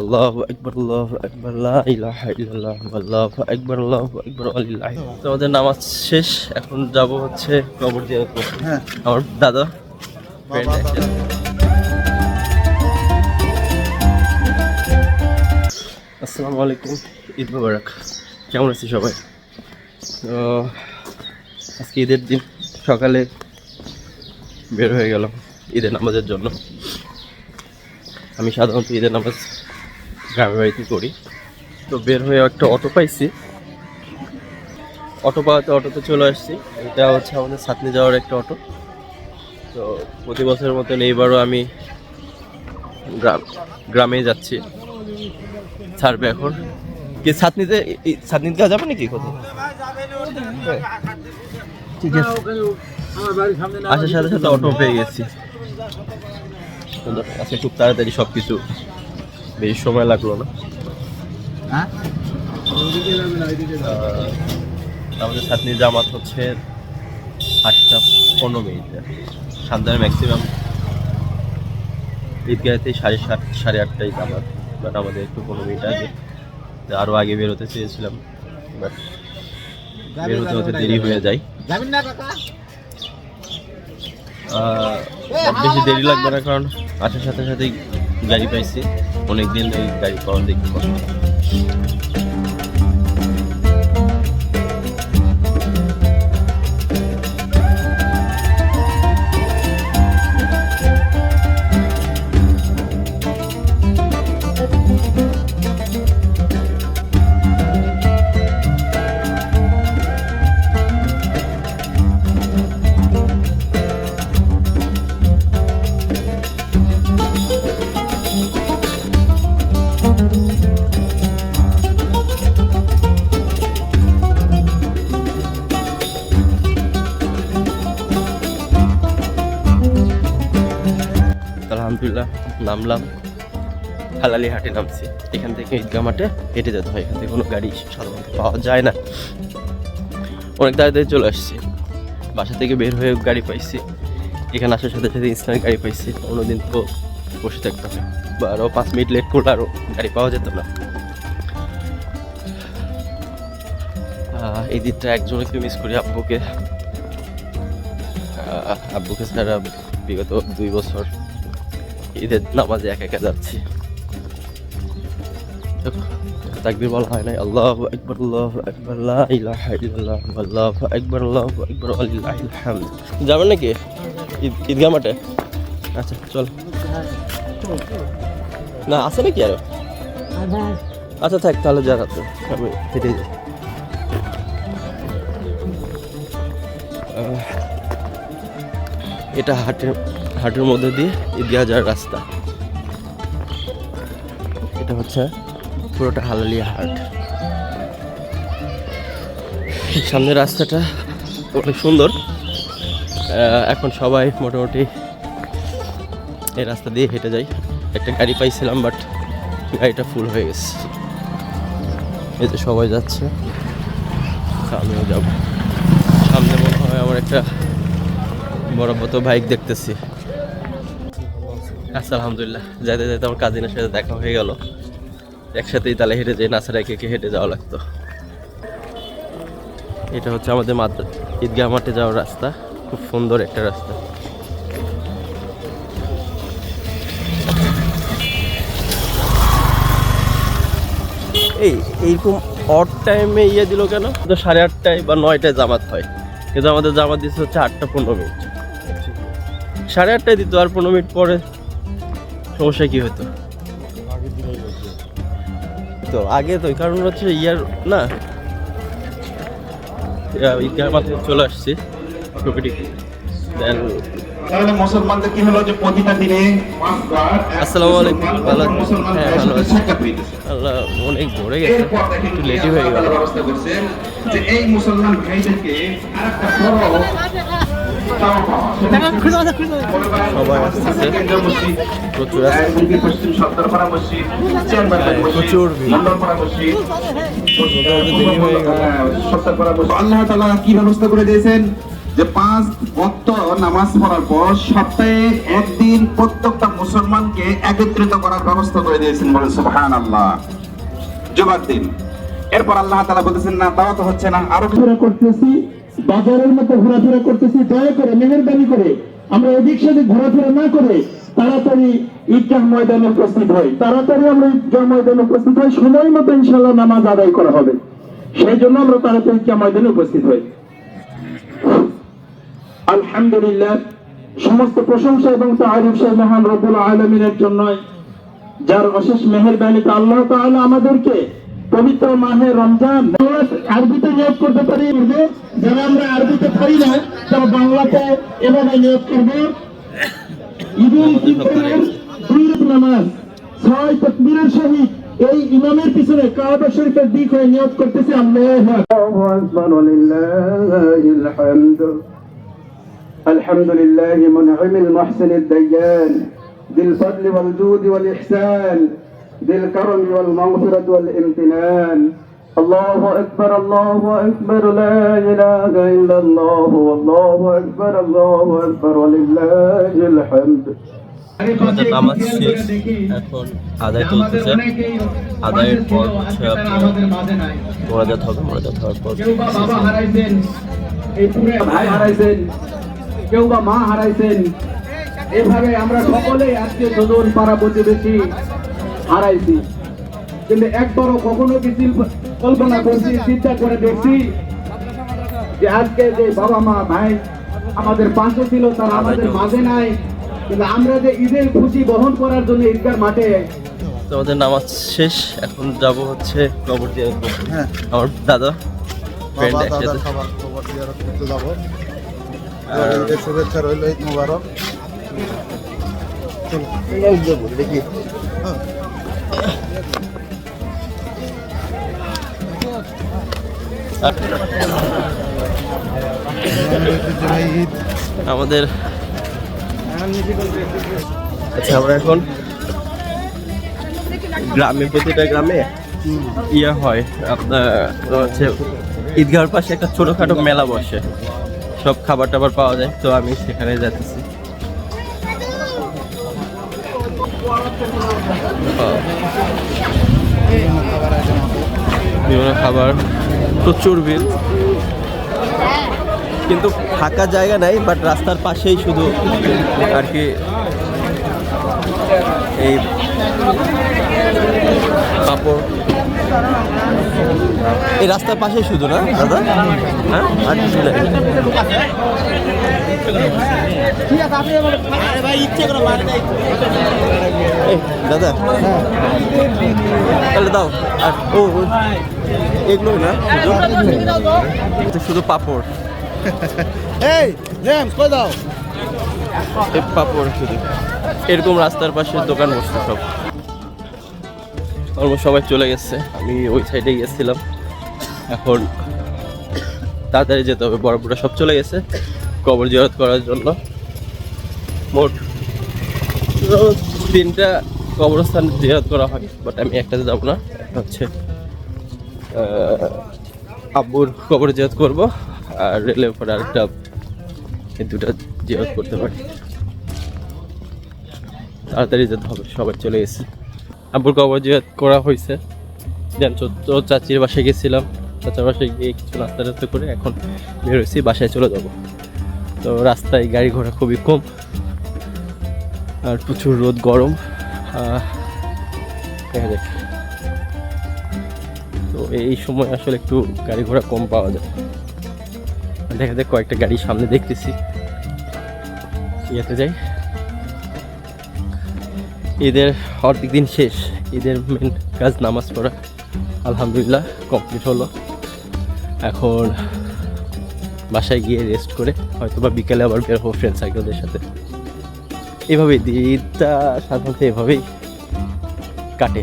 আল্লাহু আকবার আল্লাহু আকবার লা ইলাহা ইল্লাল্লাহ আল্লাহু আকবার আল্লাহু আকবার আল্লাহ তো আমাদের নামাজ শেষ এখন যাব হচ্ছে কবর জিয়ারত করতে। হ্যাঁ। আমার দাদা। আসসালামু আলাইকুম ঈদ মুবারক। কেমন আছি সবাই? তো আজকে ঈদের দিন সকালে বের হয়ে গেলাম ঈদের নামাজের জন্য। আমি সাধারণত ঈদের নামাজ গ্রামের বাড়িতে করি। তো বের হয়ে একটা অটো পাইছি। অটো পাওয়াতে অটোতে চলে আসছি। এটা হচ্ছে আমাদের সাতনি যাওয়ার একটা অটো। তো প্রতি বছরের মতন এইবারও আমি গ্রাম গ্রামে যাচ্ছি। ছাড়বে এখন। কি সাতনিতে সাতনিতে যাওয়া যাবে নাকি কোথাও? ঠিক আছে। আসার সাথে সাথে অটো পেয়ে গেছি। আজকে খুব তাড়াতাড়ি সব কিছু বেশি সময় লাগল না। হ্যাঁ? আমাদের সাতনি জামাত হচ্ছে আটটা পনেরো মিনিটে। সান্তানের ম্যাক্সিমাম ঈদগাহেতে সাড়ে সাত সাড়ে আটটাই জামাত বাট আমাদের একটু পনেরো মিনিট আগে। আরও আগে বেরোতে চেয়েছিলাম বাট বেরোতে হতে দেরি হয়ে যায়। বেশি দেরি লাগবে না কারণ আসার সাথে সাথেই গাড়ি পাইছি। অনেকদিন এই গাড়ি পাওয়া দেখতে কষ্ট নামলাম। হালালি হাটে নামছি। এখান থেকে ঈদগা মাঠে হেঁটে যেতে হয়। এখান থেকে কোনো গাড়ি সাধারণত পাওয়া যায় না। অনেক তাড়াতাড়ি চলে আসছি। বাসা থেকে বের হয়ে গাড়ি পাইছি। এখানে আসার সাথে সাথে ইনস্ট্যান্ট গাড়ি পাইছি। অন্যদিন তো বসে থাকতে হয় বা আরও পাঁচ মিনিট লেট করলে আরও গাড়ি পাওয়া যেত না। এই দিনটা একজনকে মিস করি, আব্বুকে। আব্বুকে ছাড়া বিগত দুই বছর ঈদের নামাজে একা একা যাচ্ছি। তাকবির বলা হয় নাই, আল্লাহু আকবার, আল্লাহু ইল্লাল্লাহ, আল্লাহু আকবার আল্লাহু আকবার আলিল্লাহিল হামদ যাবেন নাকি ঈদ ঈদগাহ মাঠে? আচ্ছা চল। না, আছে নাকি আরও? আচ্ছা থাক, তাহলে যা রাত আমি হেঁটে যাই। এটা হাটের হাটের মধ্যে দিয়ে ঈদগাহ যাওয়ার রাস্তা। এটা হচ্ছে পুরোটা হালালিয়া হাট। সামনের রাস্তাটা অনেক সুন্দর। এখন সবাই মোটামুটি এই রাস্তা দিয়ে হেঁটে যাই। একটা গাড়ি পাইছিলাম বাট গাড়িটা ফুল হয়ে গেছে। এই যে সবাই যাচ্ছে আমিও যাব। সামনে মনে হয় আমার একটা বড় মতো বাইক দেখতেছি। আচ্ছা আলহামদুলিল্লাহ। যাইতে যাইতে আমার কাজিনের সাথে দেখা হয়ে গেল। একসাথেই তাহলে হেঁটে নাসার একে একে হেঁটে যাওয়া লাগতো। এটা হচ্ছে আমাদের মাদ্রা ঈদগাহ মাঠে যাওয়ার রাস্তা। খুব সুন্দর একটা রাস্তা। এই, এইরকম অড টাইমে ইয়ে দিল কেন? তো সাড়ে আটটায় বা নয়টায় জামাত হয়। কিন্তু আমাদের জামাত দিচ্ছে হচ্ছে আটটা পনেরো মিনিট। সাড়ে আটটায় দিত আর পনেরো মিনিট পরে সমস্যা কি হতো? তো আগে তো কারণ হচ্ছে ইয়ার না? ঈদগাহ মাঠে চলে আসছি প্রকৃতি দেন তাহলে মুসলমানদের কি হলো যে প্রতিটা দিনে আসসালামু আলাইকুম। ভালো হ্যাঁ, ভালো আছি। আল্লাহ অনেক ভরে গেছে একটু লেটই হয়ে গেল ব্যবস্থা করছেন যে এই মুসলমান ভাইদেরকে আরেকটা বড় চাওয়া পাওয়া। সেটা হচ্ছে সবাই আসতেছে। কেন্দ্র মসজিদ, প্রচুর আহ, আসছে। মুরগি পশ্চিম সত্তরপাড়া মসজিদ, চেয়ারম্যানবাগ মসজিদ, প্রচুর ভিড়। মন্ডলপাড়া মসজিদ, দেরি গেল। আহ, সত্তরপাড়া মসজিদ। আল্লাহ কি ব্যবস্থা করে দিয়েছেন যে পাঁচ ভক্ত নামাজ পড়ার পর সপ্তাহে একদিন প্রত্যেকটা মুসলমানকে একত্রিত করার ব্যবস্থা করে দিয়েছেন বলে সুবহান আল্লাহ জুমার দিন। এরপর আল্লাহ তাআলা বলতেছেন, না তাও তো হচ্ছে না, আরও ঘোরাফেরা করতেছি, বাজারের মতো ঘোরাফেরা করতেছি, দয়া করে, মেহেরবানি করে। আমরা এদিক সেদিক ঘোরাফেরা না করে তাড়াতাড়ি ঈদগাহ ময়দানে উপস্থিত হই। তাড়াতাড়ি আমরা ঈদগাহ ময়দানে উপস্থিত হই, সময় মতো ইনশাল্লাহ নামাজ আদায় করা হবে। সেই জন্য আমরা তাড়াতাড়ি ঈদগাহ ময়দানে উপস্থিত হই। আলহামদুলিল্লাহ, সমস্ত প্রশংসা এবং তারিফ মহান রব্বুল আলমিনের যার অশেষ আল্লাহ তাআলা আমাদেরকে পবিত্র মাহে রমজান আরবিতে নিয়োগ করতে পারি। যারা আমরা আরবিতে পারি না তারা বাংলাতে এভাবে নিয়োগ করব। নামাজ, ছয় তাকবীরের সহিত এই ইমামের পিছনে কাবা শরীফের দিক হয়ে নিয়োগ করতেছে আল্লাহু আকবার। হামদ। الحمد لله منعم المحسن الديان ذي الفضل والجود والإحسان ذي الكرم والمغفرة والامتنان الله أكبر الله أكبر لا إله إلا الله والله أكبر الله أكبر ولله الحمد আমাদের নামাজ শেষ এখন আদায় চলতেছে আদায়ের পর হচ্ছে আপনার মোনাজাত হবে মোনাজাত হওয়ার পর ভাই হারাইছেন কেউ বা মা হারাইছেন। এভাবে আমরা সকলেই আজকে স্বজন পাড়া প্রতিবেশী হারাইছি। কিন্তু একবারও কখনো কি কল্পনা করছি চিন্তা করে দেখছি যে আজকে যে বাবা মা ভাই আমাদের পাশে ছিল তারা আমাদের মাঝে নাই। কিন্তু আমরা যে ঈদের খুশি বহন করার জন্য ঈদগার মাঠে তো আমাদের নামাজ শেষ এখন যাব হচ্ছে কবর দিয়ে আমার দাদা ফ্রেন্ড একসাথে। ঈদের শুভেচ্ছা রইল, ঈদ মুবারক দেখি হ্যাঁ। আমাদের আচ্ছা আমরা এখন গ্রামে, প্রতিটা গ্রামে ইয়ে হয়, আপনার হচ্ছে ঈদগাহর পাশে একটা ছোটখাটো মেলা বসে সব খাবার টাবার পাওয়া যায়, তো আমি সেখানে যাচ্ছি। বিভিন্ন খাবার, প্রচুর ভিড়। কিন্তু ফাঁকা জায়গা নাই বাট রাস্তার পাশেই শুধু আর কি এই পাপড়। এই রাস্তার পাশে শুধু না দাদা? হ্যাঁ? আর কিছু নাই। দাদা। তাহলে দাও। আর ও এগুলো না শুধু? শুধু পাপড়। এই জেমস কই দাও? এই পাপড় শুধু। এরকম রাস্তার পাশে দোকান বসছে সব। অলমোস্ট সবাই চলে গেছে। আমি ওই সাইডে গিয়েছিলাম এখন তাড়াতাড়ি যেতে হবে, বড় বড় সব চলে গেছে। কবর জিয়ারত করার জন্য। মোট তিনটা কবরস্থান জিয়ারত করা হয় বাট আমি একটাতে যাব না হচ্ছে আব্বুর কবর জিয়ারত করব, আর রেলের পরে আরেকটা এই দুটা জিয়ারত করতে পারি। তাড়াতাড়ি যেতে হবে, সবাই চলে গেছে। আব্বুর কবর জিয়ারত করা হয়েছে। দেন চাচির বাসায় গেছিলাম। চাচার গিয়ে কিছু রাস্তা টাস্তা করে এখন বের হয়েছি, বাসায় চলে যাব। তো রাস্তায় গাড়ি ঘোড়া খুবই কম, আর প্রচুর রোদ, গরম দেখা যাক। তো এই সময় আসলে একটু গাড়ি ঘোড়া কম পাওয়া যায়। দেখা যাক কয়েকটা গাড়ি সামনে দেখতেছি। ইয়েতে যাই। ঈদের অর্ধেক দিন শেষ, ঈদের মেন কাজ নামাজ পড়া। আলহামদুলিল্লাহ কমপ্লিট হলো। এখন বাসায় গিয়ে রেস্ট করে হয়তো বা বিকেলে আবার বের হব ফ্রেন্ড সার্কেলদের সাথে। এভাবেই ঈদটা সাধারণত এভাবেই কাটে।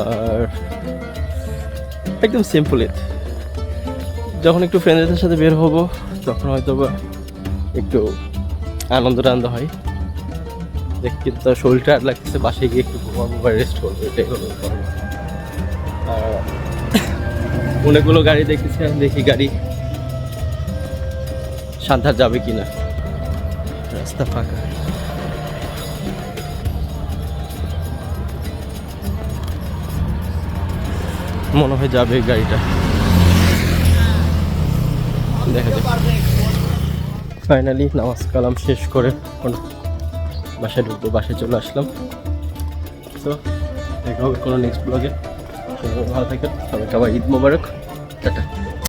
আর একদম সিম্পল ঈদ যখন একটু ফ্রেন্ডদের সাথে বের হব, তখন হয়তো বা একটু আনন্দ টানন্দ হয়। দেখ কিন্তু শরীরটা লাগতেছে বাসায় গিয়ে একটু ঘুমাবো বা রেস্ট করব, এটাই হলো অনেকগুলো গাড়ি দেখেছি আমি দেখি গাড়ি সান্তার যাবে কিনা। রাস্তা ফাঁকা। মনে হয় যাবে গাড়িটা। দেখা যাক। ফাইনালি নামাজ কালাম শেষ করে বাসায় ঢুকবো বাসায় চলে আসলাম। তো দেখা হবে কোনো নেক্সট ব্লগে ভালো থাকবেন। সবাইকে আবার ঈদ মোবারক। টাটা।